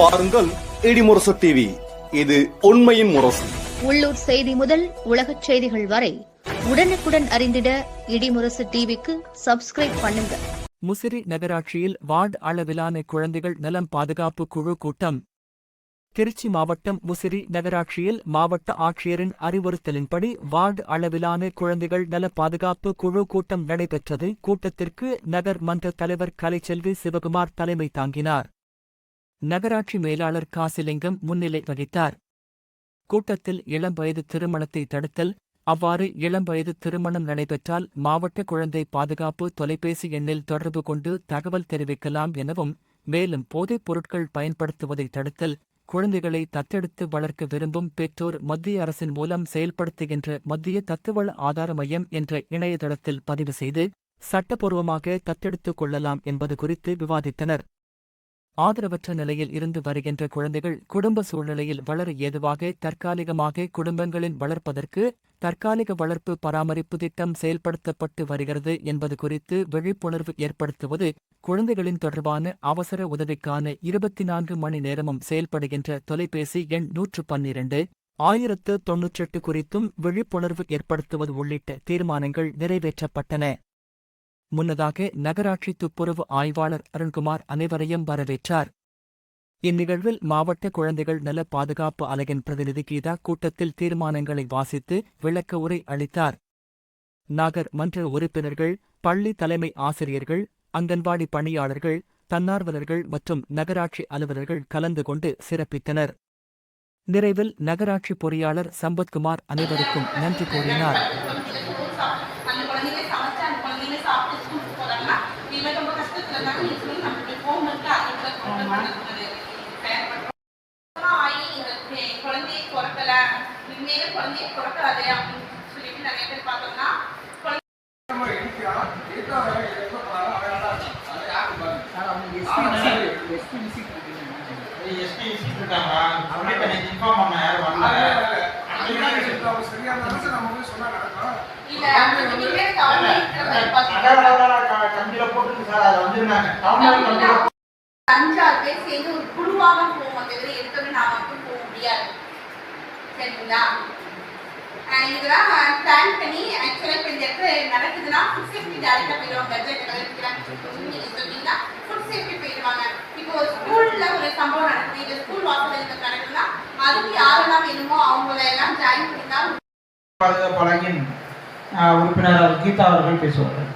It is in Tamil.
பாருங்கள் இடிமுரசு டிவி இது உண்மையின் முரசு. உள்ளூர் செய்தி முதல் உலகச் செய்திகள் வரை உடனுக்குடன் அறிந்திட இடிமுரசு டிவிக்கு சப்ஸ்கிரைப் பண்ணுங்க. முசிறி நகராட்சியில் வார்டு அளவிலான குழந்தைகள் நலம் பாதுகாப்பு குழு கூட்டம். திருச்சி மாவட்டம் முசிறி நகராட்சியில் மாவட்ட ஆட்சியரின் அறிவுறுத்தலின்படி வார்டு அளவிலான குழந்தைகள் நல பாதுகாப்பு குழு கூட்டம் நடைபெற்றது. கூட்டத்திற்கு நகர் மன்ற தலைவர் கலைச்செல்வி சிவகுமார் தலைமை தாங்கினார். நகராட்சி மேலாளர் காசிலிங்கம் முன்னிலை வகித்தார். கூட்டத்தில் இளம் வயது திருமணத்தை தடுத்தல் அவ்வாறு இளம் வயது திருமணம் நடைபெற்றால் மாவட்ட குழந்தை பாதுகாப்பு தொலைபேசி எண்ணில் தொடர்பு கொண்டு தகவல் தெரிவிக்கலாம் எனவும் மேலும் போதைப் பொருட்கள் பயன்படுத்துவதை தடுத்தல் குழந்தைகளை தத்தெடுத்து வளர்க்க விரும்பும் பெற்றோர் மத்திய அரசின் மூலம் செயல்படுத்துகின்ற மத்திய தத்துவள ஆதார மையம் என்ற இணையதளத்தில் பதிவு செய்து சட்டப்பூர்வமாக தத்தெடுத்துக் கொள்ளலாம் என்பது குறித்து விவாதித்தனர். ஆதரவற்ற நிலையில் இருந்து வருகின்ற குழந்தைகள் குடும்ப சூழ்நிலையில் வளர ஏதுவாக தற்காலிகமாக குடும்பங்களின் வளர்ப்பதற்கு தற்காலிக வளர்ப்பு பராமரிப்பு திட்டம் செயல்படுத்தப்பட்டு வருகிறது என்பது குறித்து விழிப்புணர்வு ஏற்படுத்துவது குழந்தைகளின் தொடர்பான அவசர உதவிக்கான இருபத்தி நான்கு மணி நேரமும் செயல்படுகின்ற தொலைபேசி எண் நூற்று பன்னிரண்டு. ஆயிரத்து தொன்னூற்றெட்டு குறித்தும் விழிப்புணர்வு ஏற்படுத்துவது உள்ளிட்ட தீர்மானங்கள் நிறைவேற்றப்பட்டன. முன்னதாக நகராட்சி துப்புரவு ஆய்வாளர் அருண்குமார் அனைவரையும் வரவேற்றார். இந்நிகழ்வில் மாவட்ட குழந்தைகள் நல பாதுகாப்பு அலகின் பிரதிநிதி கீதா கூட்டத்தில் தீர்மானங்களை வாசித்து விளக்க உரை அளித்தார். நாகர் மன்ற உறுப்பினர்கள் பள்ளி தலைமை ஆசிரியர்கள் அங்கன்வாடி பணியாளர்கள் தன்னார்வலர்கள் மற்றும் நகராட்சி அலுவலர்கள் கலந்து கொண்டு சிறப்பித்தனர். நிறைவில் நகராட்சி பொறியாளர் சம்பத்குமார் அனைவருக்கும் நன்றி கூறினார். குழந்தைய பிறக்கல இனிமேல குழந்தைய பிறக்காது அப்படின்னு சொல்லிட்டு நிறைய பேர் பார்த்தோம்னா இருக்காங்க அப்படியே எனக்கு இன்ஃபார்ம் அஞ்சாறு பேர் சேர்ந்து ஒரு குழுவாக போவோம். தவிர எடுத்தோடனே நான் மட்டும் போக முடியாது. சரிங்களா? ஆஹ் இதெல்லாம் பிளான் பண்ணி ஆக்சுவலாக இப்போ இந்த இடத்துல நடக்குதுன்னா ஃபுட் சேஃப்டி டேரக்டாக போயிடுவாங்க. பட்ஜெட் கலந்துக்கிறாங்க நீங்கள் சொன்னீங்கன்னா ஃபுட் சேஃப்டி போயிடுவாங்க. இப்போ ஒரு ஸ்கூலில் ஒரு சம்பவம் நடக்குது. இல்லை ஸ்கூல் வாசல் நடக்குதுன்னா அதுக்கு யாரெல்லாம் வேணுமோ அவங்கள எல்லாம் ஜாயின் பண்ணி தான் உறுப்பினர் கீதா அவர்கள் பேசுவார்கள்